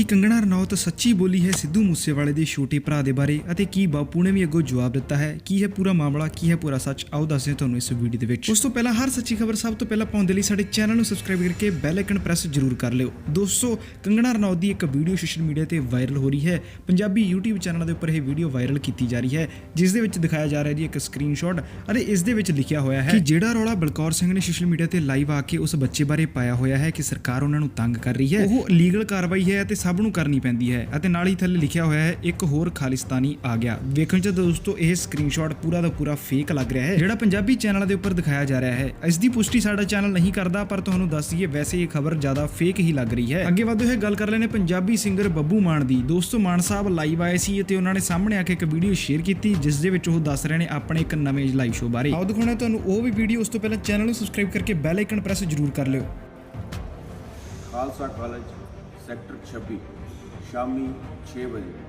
ਕੀ ਕੰਗਣਾ ਰਣੌਤ ਸੱਚੀ ਬੋਲੀ ਹੈ ਸਿੱਧੂ ਮੂਸੇਵਾਲੇ ਦੇ ਛੋਟੇ ਭਰਾ ਦੇ ਬਾਰੇ ਅਤੇ ਕੀ ਬਾਪੂ ਨੇ ਵੀ ਅੱਗੋਂ ਜਵਾਬ ਦਿੱਤਾ ਹੈ ਕੀ ਹੈ ਪੂਰਾ ਮਾਮਲਾ ਕੀ ਹੈ ਪੂਰਾ ਸੱਚ ਆਓ ਦੱਸਦੇ ਤੁਹਾਨੂੰ ਇਸ ਵੀਡੀਓ ਦੇ ਵਿੱਚ। ਉਸ ਤੋਂ ਪਹਿਲਾਂ ਹਰ ਸੱਚੀ ਖਬਰ ਸਭ ਤੋਂ ਪਹਿਲਾਂ ਪਾਉਣ ਦੇ ਲਈ ਸਾਡੇ ਚੈਨਲ ਨੂੰ ਸਬਸਕ੍ਰਾਈਬ ਕਰਕੇ ਬੈਲ ਆਈਕਨ ਪ੍ਰੈਸ ਜ਼ਰੂਰ ਕਰ ਲਿਓ। ਦੋਸਤੋ ਕੰਗਣਾ ਰਣੌਤ ਦੀ ਇੱਕ ਵੀਡੀਓ ਸੋਸ਼ਲ ਮੀਡੀਆ ਤੇ ਵਾਇਰਲ ਹੋ ਰਹੀ ਹੈ। ਪੰਜਾਬੀ YouTube ਚੈਨਲ ਦੇ ਉੱਪਰ ਇਹ ਵੀਡੀਓ ਵਾਇਰਲ ਕੀਤੀ ਜਾ ਰਹੀ ਹੈ ਜਿਸ ਦੇ ਵਿੱਚ ਦਿਖਾਇਆ ਜਾ ਰਿਹਾ ਜੀ ਇੱਕ ਸਕਰੀਨਸ਼ਾਟ ਅਤੇ ਇਸ ਦੇ ਵਿੱਚ ਲਿਖਿਆ ਹੋਇਆ ਹੈ ਕਿ ਜਿਹੜਾ ਰੌਲਾ ਬਲਕੌਰ ਸਿੰਘ ਨੇ ਸੋਸ਼ਲ ਮੀਡੀਆ ਤੇ ਲਾਈਵ ਆ ਕੇ ਉਸ ਬੱਚੇ ਬਾਰੇ ਪਾਇਆ ਹੋਇਆ ਹੈ ਕਿ ਸਰਕਾਰ ਉਹਨਾਂ ਨੂੰ ਤੰਗ ਕਰ ਰਹੀ ਹੈ। ਉਹ ਲੀਗਲ ਕਾਰਵਾਈ ਹੈ ਅਤੇ ਸਭ ਨੂੰ ਕਰਨੀ ਪੈਂਦੀ ਹੈ ਅਤੇ ਨਾਲ ਹੀ ਥੱਲੇ ਲਿਖਿਆ ਹੋਇਆ ਹੈ, ਇੱਕ ਹੋਰ ਖਾਲਿਸਤਾਨੀ ਆ ਗਿਆ। ਵੇਖਣ ਚ ਦੋਸਤੋ ਇਹ ਸਕਰੀਨਸ਼ਾਟ ਪੂਰਾ ਦਾ ਪੂਰਾ ਫੇਕ ਲੱਗ ਰਿਹਾ ਹੈ। ਜਿਹੜਾ ਪੰਜਾਬੀ ਚੈਨਲ ਦੇ ਉੱਪਰ ਦਿਖਾਇਆ ਜਾ ਰਿਹਾ ਹੈ, ਇਸ ਦੀ ਪੁਸ਼ਟੀ ਸਾਡਾ ਚੈਨਲ ਨਹੀਂ ਕਰਦਾ, ਪਰ ਤੁਹਾਨੂੰ ਦੱਸ ਦਈਏ ਵੈਸੇ ਇਹ ਖਬਰ ਜ਼ਿਆਦਾ ਫੇਕ ਹੀ ਲੱਗ ਰਹੀ ਹੈ। ਅੱਗੇ ਵਧਦੇ ਹੋਏ ਗੱਲ ਕਰ ਲੈਣੇ ਪੰਜਾਬੀ ਸਿੰਗਰ ਬੱਬੂ ਮਾਨ ਦੀ। ਦੋਸਤੋ ਮਾਨ ਸਾਹਿਬ ਲਾਈਵ ਆਏ ਸੀ ਅਤੇ ਉਹਨਾਂ ਨੇ ਸਾਹਮਣੇ ਆ ਕੇ ਇੱਕ ਵੀਡੀਓ ਸ਼ੇਅਰ ਕੀਤੀ, ਜਿਸ ਦੇ ਵਿੱਚ ਉਹ ਦੱਸ ਰਹੇ ਨੇ ਆਪਣੇ ਇੱਕ ਨਵੇਂ ਲਾਈਵ ਸ਼ੋਅ ਬਾਰੇ। ਆਓ ਦਿਖਾਉਣਾ ਤੁਹਾਨੂੰ ਉਹ ਵੀ ਵੀਡੀਓ ਉਸ ਤੋਂ ਪਹਿਲਾਂ ਚੈਨਲ ਨੂੰ ਸਬਸਕ੍ਰਾਈਬ ਕਰਕੇ ਬੈਲ ਆਈਕਨ ਪ੍ਰੈਸ ਜ਼ਰੂਰ ਕਰ ਲਿਓ। ਖਾਲਸਾ ਕਾਲਜ ਸੈਕਟਰ 26 ਸ਼ਾਮੀ 6 ਵਜੇ।